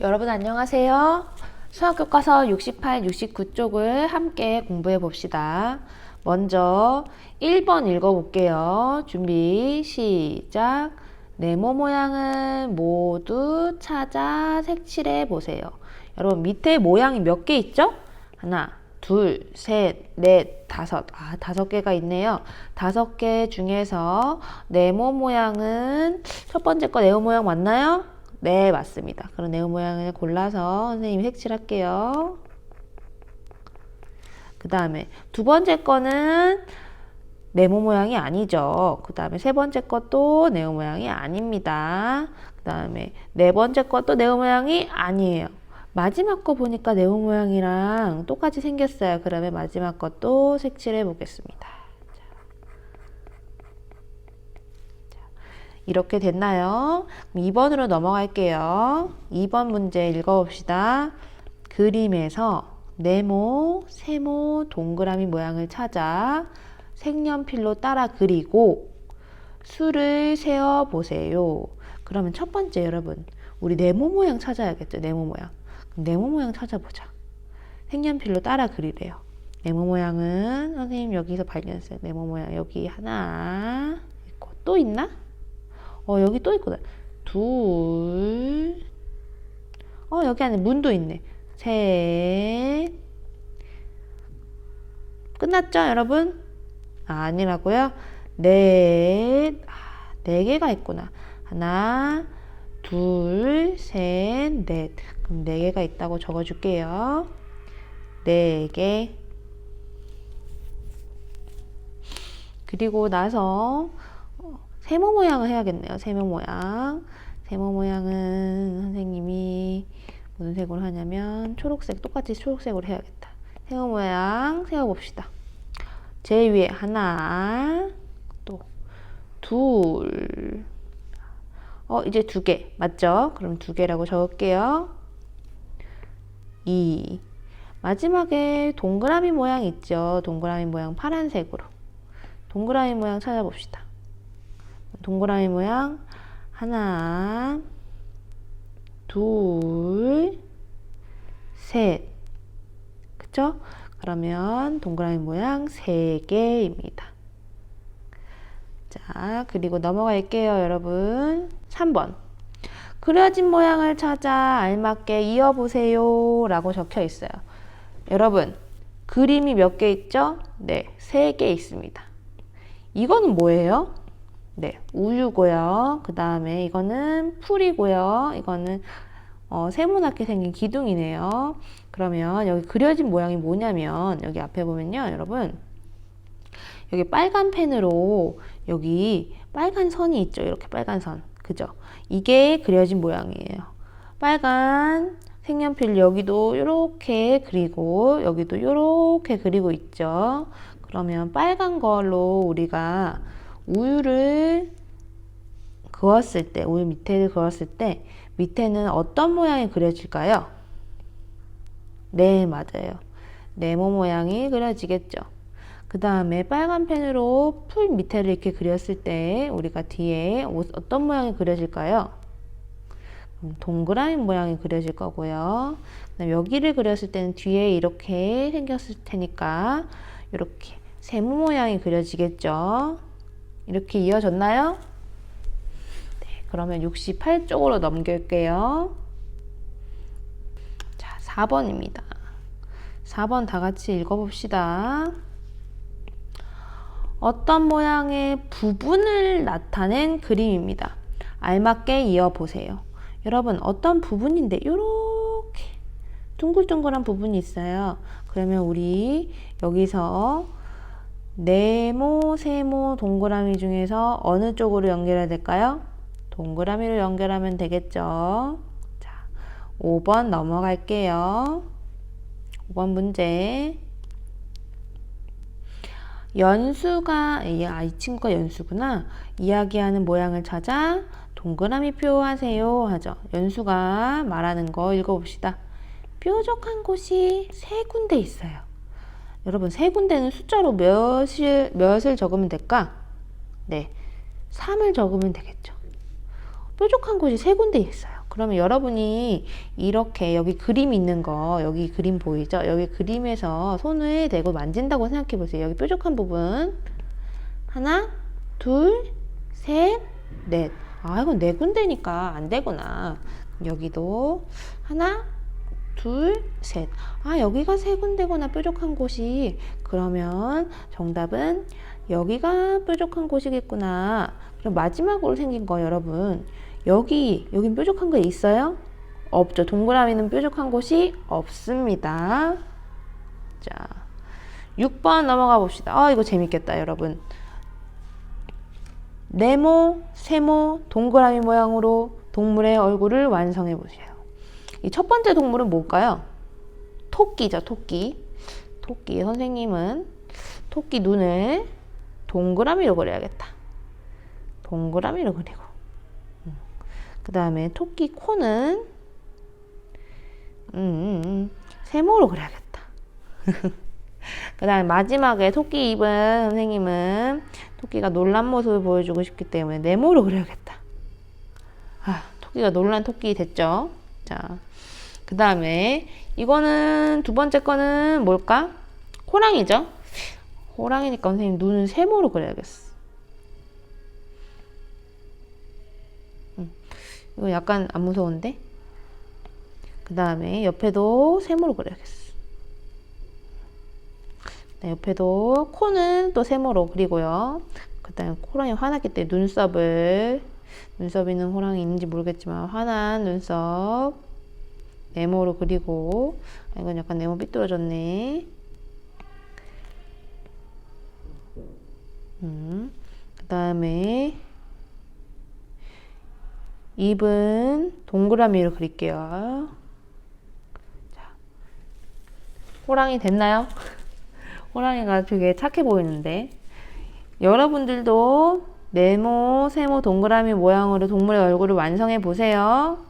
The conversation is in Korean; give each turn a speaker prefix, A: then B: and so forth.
A: 여러분 안녕하세요. 수학교과서 68, 69쪽을 함께 공부해 봅시다. 먼저 1번 읽어볼게요. 준비, 시작. 네모 모양을 모두 찾아 색칠해 보세요. 여러분 밑에 모양이 몇 개 있죠? 하나, 둘, 셋, 넷, 다섯. 아, 다섯 개가 있네요. 다섯 개 중에서 네모 모양은 첫 번째 거 네모 모양 맞나요? 네, 맞습니다. 그럼 네모 모양을 골라서 선생님이 색칠할게요. 그 다음에 두 번째 거는 네모 모양이 아니죠. 그 다음에 세 번째 것도 네모 모양이 아닙니다. 그 다음에 네 번째 것도 네모 모양이 아니에요. 마지막 거 보니까 네모 모양이랑 똑같이 생겼어요. 그러면 마지막 것도 색칠해 보겠습니다. 이렇게 됐나요? 2번으로 넘어갈게요. 2번 문제 읽어봅시다. 그림에서 네모, 세모, 동그라미 모양을 찾아 색연필로 따라 그리고 수를 세어 보세요. 그러면 첫 번째 여러분, 우리 네모 모양 찾아야겠죠? 네모 모양. 네모 모양 찾아보자. 색연필로 따라 그리래요. 네모 모양은 선생님 여기서 발견했어요. 네모 모양 여기 하나 있고 또 있나? 어 여기 또 있구나. 둘. 어 여기 안에 문도 있네. 셋. 끝났죠, 여러분? 아, 아니라고요? 넷. 아, 네 개가 있구나. 하나, 둘, 셋, 넷. 그럼 네 개가 있다고 적어줄게요. 네 개. 그리고 나서 어, 세모 모양을 해야겠네요. 세모 모양. 세모 모양은 선생님이 무슨 색으로 하냐면 초록색 똑같이 초록색으로 해야겠다. 세모 모양 세워봅시다. 제일 위에 하나, 또 둘. 어 이제 두 개 맞죠? 그럼 두 개라고 적을게요. 이 마지막에 동그라미 모양 있죠? 동그라미 모양 파란색으로. 동그라미 모양 찾아봅시다. 동그라미 모양 하나, 둘, 셋. 그쵸? 그러면 동그라미 모양 세 개입니다. 자, 그리고 넘어갈게요, 여러분. 3번. 그려진 모양을 찾아 알맞게 이어보세요. 라고 적혀 있어요. 여러분, 그림이 몇 개 있죠? 네, 세개 있습니다. 이거는 뭐예요? 네, 우유고요. 그 다음에 이거는 풀이고요. 이거는 어, 세모나게 생긴 기둥이네요. 그러면 여기 그려진 모양이 뭐냐면 여기 앞에 보면요, 여러분. 여기 빨간 펜으로 여기 빨간 선이 있죠. 이렇게 빨간 선. 그죠? 이게 그려진 모양이에요. 빨간 색연필 여기도 이렇게 그리고 여기도 이렇게 그리고 있죠. 그러면 빨간 걸로 우리가 우유를 그었을 때, 우유 밑에를 그었을 때 밑에는 어떤 모양이 그려질까요? 네, 맞아요. 네모 모양이 그려지겠죠. 그 다음에 빨간 펜으로 풀 밑에를 이렇게 그렸을 때 우리가 뒤에 어떤 모양이 그려질까요? 음, 동그라미 모양이 그려질 거고요. 여기를 그렸을 때는 뒤에 이렇게 생겼을 테니까 이렇게 세모 모양이 그려지겠죠. 이렇게 이어졌나요? 네, 그러면 68쪽으로 넘길게요. 자, 4번입니다. 4번 다 같이 읽어봅시다. 어떤 모양의 부분을 나타낸 그림입니다. 알맞게 이어보세요. 여러분, 어떤 부분인데, 이렇게 둥글둥글한 부분이 있어요. 그러면 우리 여기서 네모, 세모, 동그라미 중에서 어느 쪽으로 연결해야 될까요? 동그라미로 연결하면 되겠죠. 자, 5번 넘어갈게요. 5번 문제. 연수가, 아, 이 친구가 연수구나. 이야기하는 모양을 찾아 동그라미 표하세요. 하죠. 연수가 말하는 거 읽어봅시다. 뾰족한 곳이 세 군데 있어요. 여러분, 세 군데는 숫자로 몇을, 몇을 적으면 될까? 네. 3을 적으면 되겠죠. 뾰족한 곳이 세 군데 있어요. 그러면 여러분이 이렇게 여기 그림 있는 거, 여기 그림 보이죠? 여기 그림에서 손을 대고 만진다고 생각해 보세요. 여기 뾰족한 부분. 하나, 둘, 셋, 넷. 아, 이건 네 군데니까 안 되구나. 여기도 하나, 둘, 셋. 아, 여기가 세 군데구나, 뾰족한 곳이. 그러면 정답은 여기가 뾰족한 곳이겠구나. 그럼 마지막으로 생긴 거 여러분. 여기, 여긴 뾰족한 거 있어요? 없죠. 동그라미는 뾰족한 곳이 없습니다. 자, 6번 넘어가 봅시다. 아, 이거 재밌겠다, 여러분. 네모, 세모, 동그라미 모양으로 동물의 얼굴을 완성해 보세요. 이 첫 번째 동물은 뭘까요? 토끼죠, 토끼. 토끼 선생님은 토끼 눈을 동그라미로 그려야겠다. 동그라미로 그리고. 그 다음에 토끼 코는 음, 음, 음, 세모로 그려야겠다. 그 다음에 마지막에 토끼 입은 선생님은 토끼가 놀란 모습을 보여주고 싶기 때문에 네모로 그려야겠다. 아, 토끼가 놀란 토끼 됐죠? 자, 그 다음에 이거는 두 번째 거는 뭘까? 호랑이죠? 호랑이니까 선생님 눈은 세모로 그려야겠어. 음, 이거 약간 안 무서운데? 그 다음에 옆에도 세모로 그려야겠어. 네, 옆에도 코는 또 세모로 그리고요. 그 다음에 호랑이 화났기 때문에 눈썹을 눈썹 있는 호랑이 있는지 모르겠지만 화난 눈썹 네모로 그리고 아, 이건 약간 네모 삐뚤어졌네. 음, 그 다음에 입은 동그라미로 그릴게요. 자, 호랑이 됐나요? 호랑이가 되게 착해 보이는데 여러분들도 네모, 세모, 동그라미 모양으로 동물의 얼굴을 완성해 보세요.